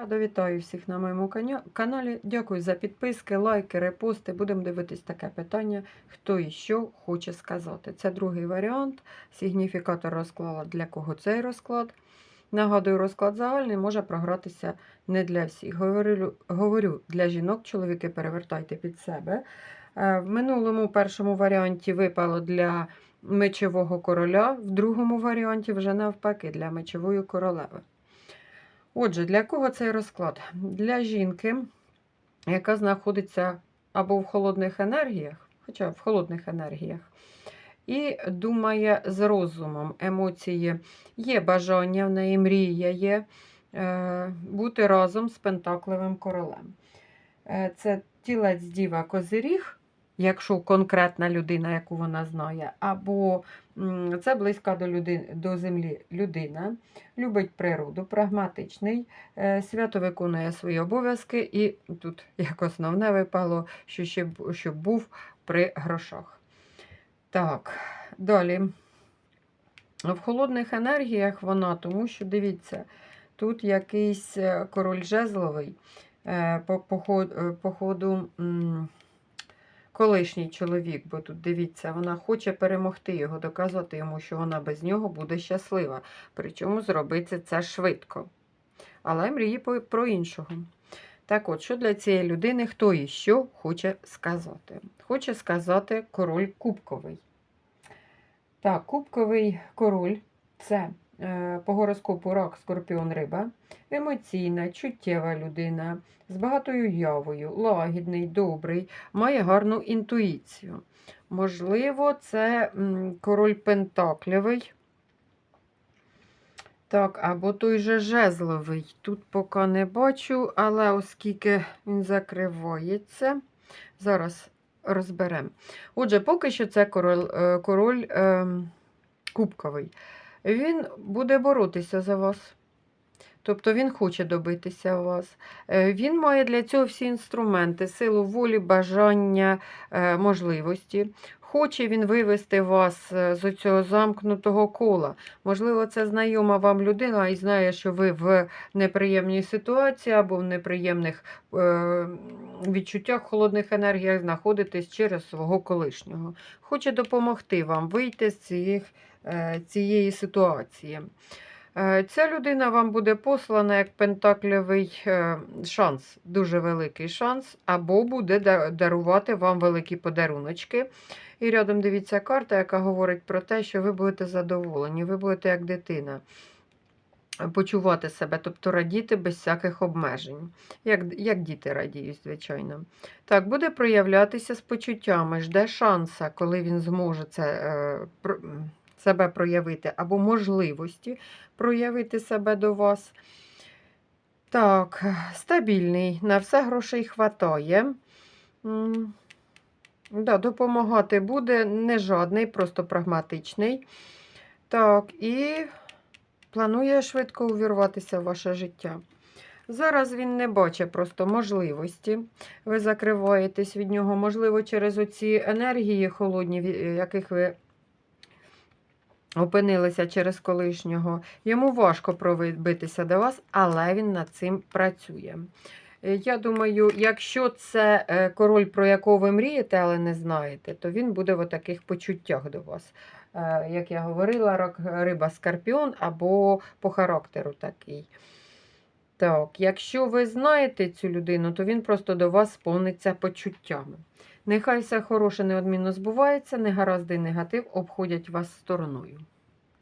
Рада вітаю всіх на моєму каналі. Дякую за підписки, лайки, репости. Будемо дивитись таке питання, хто і що хоче сказати. Це другий варіант. Сигніфікатор розклала для кого цей розклад. Нагадую, розклад загальний може програтися не для всіх. Говорю, говорю для жінок, чоловіки перевертайте під себе. Е, В минулому першому варіанті випало для мечового короля, в другому варіанті вже навпаки для мечової королеви. Отже, для кого цей розклад? Для жінки, яка знаходиться або в холодних енергіях, хоча в холодних енергіях, і думає з розумом, емоції є бажання в неї, мрія є е, бути разом з Пентакливим королем. Е, це тілець діва Козиріг, якщо конкретна людина, яку вона знає, або це близька до, люди, до землі людина, любить природу, прагматичний, е, свято виконує свої обов'язки, і тут як основне випало, що ще щоб був при грошах. Так, далі. В холодних енергіях вона, тому що дивіться, тут якийсь е, король жезловий, е, по, по, по ходу колишній чоловік, бо тут дивіться, вона хоче перемогти його, доказати йому, що вона без нього буде щаслива. Причому зробити це швидко. Але мріє про іншого. Так от, що для цієї людини, хто і що хоче сказати? Хоче сказати король кубковий. Так, кубковий король це по гороскопу рак, скорпіон, риба, емоційна, чуттєва людина, з багатою явою, лагідний, добрий, має гарну інтуїцію. Можливо, це король пентаклевий. Так, або той же жезловий. Тут поки не бачу, але оскільки він закривається, зараз розберемо. Отже, поки що це король, е, король ем, кубковий. Він буде боротися за вас. Тобто він хоче добитися вас. Е, Він має для цього всі інструменти, силу волі, бажання, е, можливості. Хоче він вивести вас е, з цього замкнутого кола. Можливо, це знайома вам людина і знає, що ви в неприємній ситуації або в неприємних відчуттях, холодних енергіях знаходитесь через свого колишнього. Хоче допомогти вам вийти з е, цієї ситуації. Е, Ця людина вам буде послана як пентаклевий е, шанс, дуже великий шанс, або буде дарувати вам великі подаруночки. І рядом дивіться карта, яка говорить про те, що ви будете задоволені, ви будете як дитина почувати себе, тобто радіти без всяких обмежень, як, як діти радіють, звичайно. Так, буде проявлятися з почуттями, жде шанса, коли він зможе це, е, себе проявити, або можливості проявити себе до вас. Так, стабільний, на все грошей хватає. Да, допомагати буде не жадний, просто прагматичний. Так, і планує швидко увірватися в ваше життя. Зараз він не бачить просто можливості. Ви закриваєтесь від нього, можливо, через оці енергії холодні, яких ви опинилися через колишнього. Йому важко пробитися до вас, але він над цим працює. Е, Я думаю, якщо це е, король, про якого ви мрієте, але не знаєте, то він буде в таких почуттях до вас. Е, Як я говорила, риба скорпіон або по характеру такий. Так, якщо ви знаєте цю людину, то він просто до вас сповниться почуттями. Нехай все хороше неодмінно збувається, негаразди і негатив обходять вас стороною.